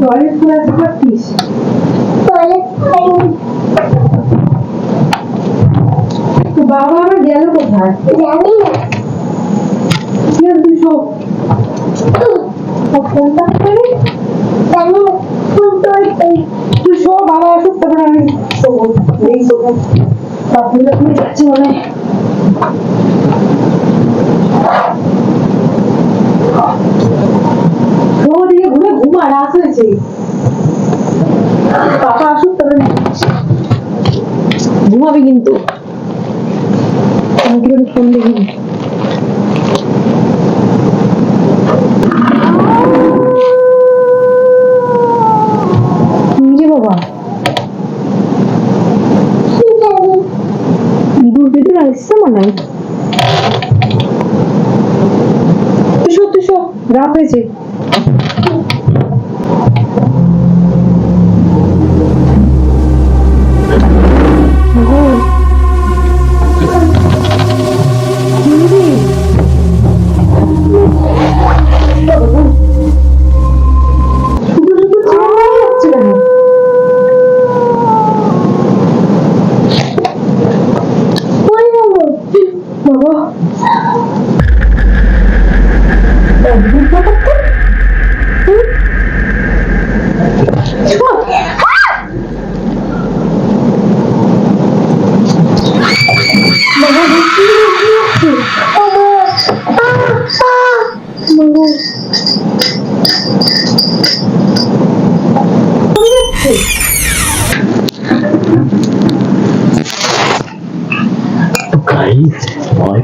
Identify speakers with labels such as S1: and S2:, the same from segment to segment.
S1: Toilet আসতে পারতিস তো বাবা আবার গেল কোথায়
S2: জানি
S1: তুই করে ঘুরে ঘুমা রাত হয়েছে। বাবা আসুক তারপরে ঘুমাবি কিন্তু। ফোন দেখি নিজে বাবা
S2: জানি
S1: ইঁদুর বিদুর আসছে মনে হয় তুই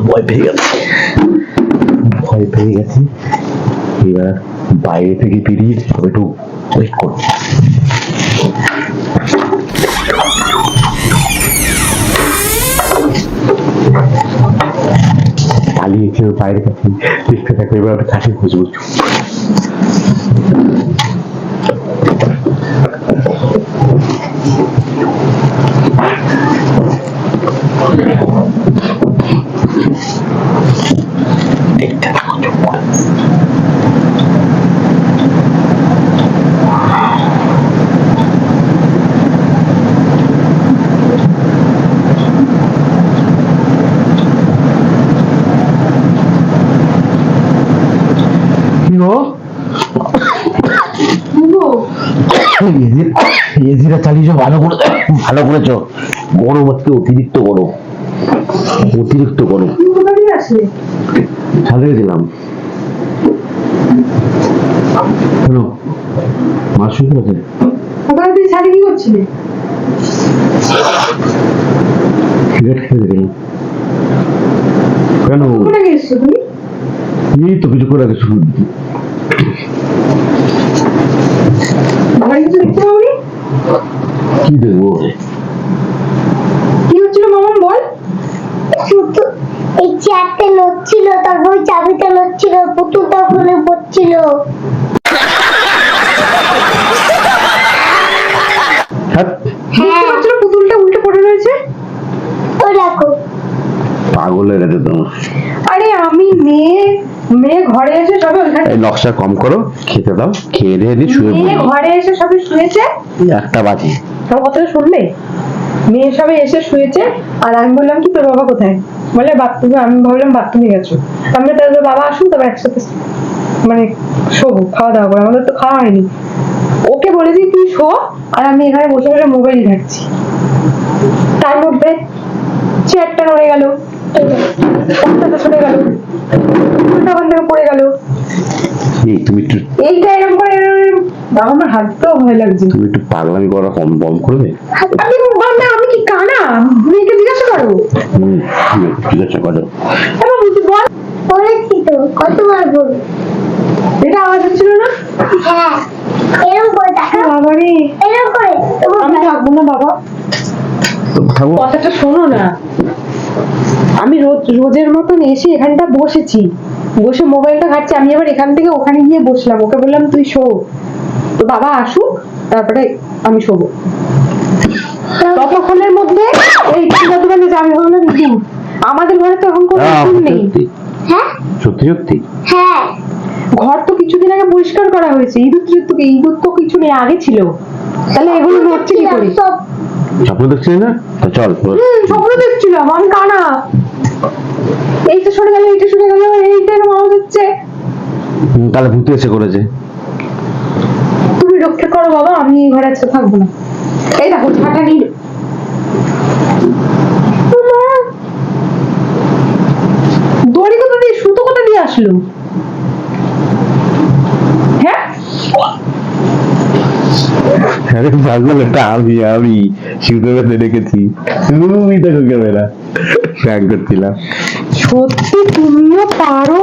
S3: ভয় পেয়ে গেছে ভয় পেয়ে গেছি এবার বাইরে থেকে সব একটু ওয়েট করো পালিয়েছে ওর বাইরে দেখতে থাকবে এবার কাছে খুঁজবো দেখতে থাকো চুপ করে। কি গো
S1: বুবু
S3: এসিটা চালিয়েছো ভালো করে ভালো করেছ। গরম আজকে অতিরিক্ত গরম। অতিরিক্ত গরম। কেন মাছ শুনতে পাচ্ছেন?
S1: সকালে তুই ছাড়ে কি করছিলে?
S3: সিগারেট খেয়ে গেছিলাম। কেন?
S1: গেছো
S3: এই তো কিছু করে আগে শুরু
S1: ঘরে কিছু দেখতে পাবনি
S3: কি দেখব
S1: কি হচ্ছিল মামা বল
S2: শুধু এই চেয়ারটা নড়ছিল তারপর ওই চাবিটা নড়ছিল পুতুলটা পড়ছিল
S3: হ্যাঁ।
S1: না পুতুলটা উল্টে পড়ে রয়েছে?
S2: ওই দেখো।
S3: পাগল তোমার
S1: আরে আমি মেয়ে মেয়ে ঘরে এসে সবে ওইখানে
S3: নকশা কম করো খেতে দাও খেয়ে দিয়ে দিয়ে শুয়ে
S1: মেয়ে ঘরে এসে সবে শুয়েছে?
S3: একটা বাজে।
S1: আমার শুনবে মেয়ে সবাই এসে শুয়েছে আর আমি বললাম কি তোর বাবা কোথায়? বলে বাথরুমে আমি ভাবলাম বাথরুমে গেছো। আমি তাহলে বাবা আসুন তবে একসাথে মানে শোবো খাওয়া দাওয়া করে আমাদের তো খাওয়া হয়নি। ওকে বলেছি তুই শো আর আমি এখানে বসে বসে মোবাইল ঘাটছি। তার মধ্যে চেয়ারটা নড়ে গেল পর্দাটা সরে গেল উল্টা ওখান থেকে পড়ে গেল।
S3: তুমি একটু
S1: এইটা এরকম করে বাবা আমার হাতটাও ভয় লাগছে।
S3: তুমি একটু পাগলামি করা কম বন্ধ করবে?
S1: আমি বল আমি কি কানা? মেয়েকে জিজ্ঞাসা করো।
S3: হুম, করো।
S1: বল।
S2: বলেছি তো কতবার
S1: এটা আওয়াজ হচ্ছিল না?
S2: হ্যাঁ। এরকম করে দেখা।
S1: বাবা
S2: এরকম করে।
S1: আমি থাকব না বাবা। কথাটা শোনো না। আমি রোজ রোজের মতন এসে এখানটা বসেছি। বসে মোবাইলটা ঘাটছি। আমি আবার এখান থেকে ওখানে গিয়ে বসলাম। ওকে বললাম তুই শো। তো বাবা আসুক তারপরে আমি শোবো। ততক্ষণের মধ্যে এই কত বাজে আমি ভাবলাম আমাদের ঘরে তো এখন কোনো নেই।
S3: সত্যি।
S2: হ্যাঁ?
S3: সত্যি সত্যি।
S2: হ্যাঁ।
S1: ঘর তো কিছুদিন আগে পরিষ্কার করা হয়েছে। ইঁদুর তো ইঁদুর তো কিছু নেই আগে ছিল। তাহলে এগুলো নড়ছে কি করে?
S3: স্বপ্ন দেখছিস না? তো চল
S1: স্বপ্ন দেখছিলাম আমি কানা এইটা সরে গেল এইটা সরে গেল এইটা এরকম আওয়াজ হচ্ছে।
S3: তাহলে ভূতে এসে করেছে।
S1: তুমি রক্ষা করো বাবা আমি এই ঘরে আজকে থাকব না। এই দেখো নিয়ে দড়ি কোথা দিয়ে সুতো কোথা দিয়ে আসলো হ্যাঁ
S3: আরে পাগল, এটা আমি আমি। শুতে বেঁধে রেখেছি তুমি দেখো ক্যামেরা প্র্যাঙ্ক করছিলাম।
S1: সত্যি, তুমিও পারো